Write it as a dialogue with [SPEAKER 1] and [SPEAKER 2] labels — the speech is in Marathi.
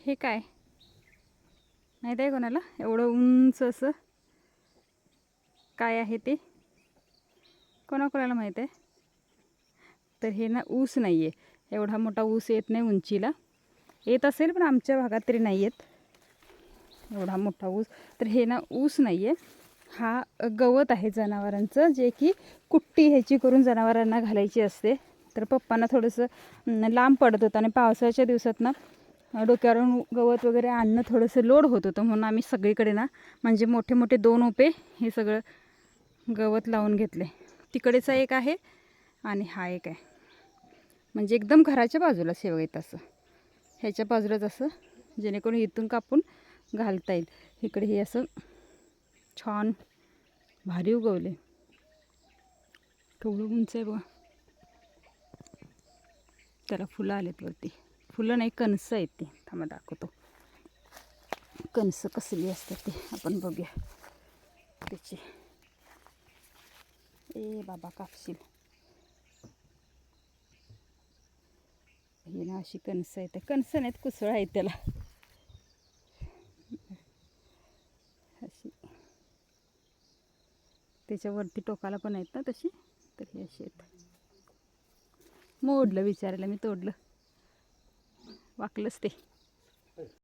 [SPEAKER 1] हे काय? माहीत आहे कोणाला? एवढं उंच असं. काय आहे ते? कोणाकोणाला माहीत आहे? तर हे ना ऊस नाही आहे एवढा मोठा ऊस येत नाही उंचीला. येत असेल पण आमच्या भागात तरी नाही येत. एवढा मोठा ऊस. तर हे ना ऊस नाही आहे हा गवत आहे जनावरांचं जे की कुट्टी ह्याची करून जनावरांना घालायची असते. तर पप्पांना थोडंसं लांब पडत होतं आणि पावसाळ्याच्या दिवसात ना डोक्यावरून गवत वगैरे आणणं थोडंसं लोड होत होतं म्हणून आम्ही सगळीकडे ना म्हणजे मोठे मोठे दोन ओपे हे सगळं गवत लावून घेतले. तिकडेचा एक आहे आणि हा एक आहे. म्हणजे एकदम घराच्या बाजूला शेवगाई तसं. असं ह्याच्या बाजूलाच असं जेणेकरून इथून कापून घालता येईल. इकडे हे असं छान भारी उगवले. केवढं उंच आहे बघा. त्याला फुलं आलेत वरती. फुलं नाही कणसं आहेत ती. थांबा दाखवतो. कणसं कसली असतात ते आपण बघूया. त्याची. ए बाबा कापशील. हे ना अशी कणसं आहेत. कणसं नाहीत कुसळ आहेत त्याला. अशी. त्याच्यावरती टोकाला पण आहेत ना तशी? तर ही अशी आहेत. मोडलं विचारायला मी तोडलं. वाकलंच ते.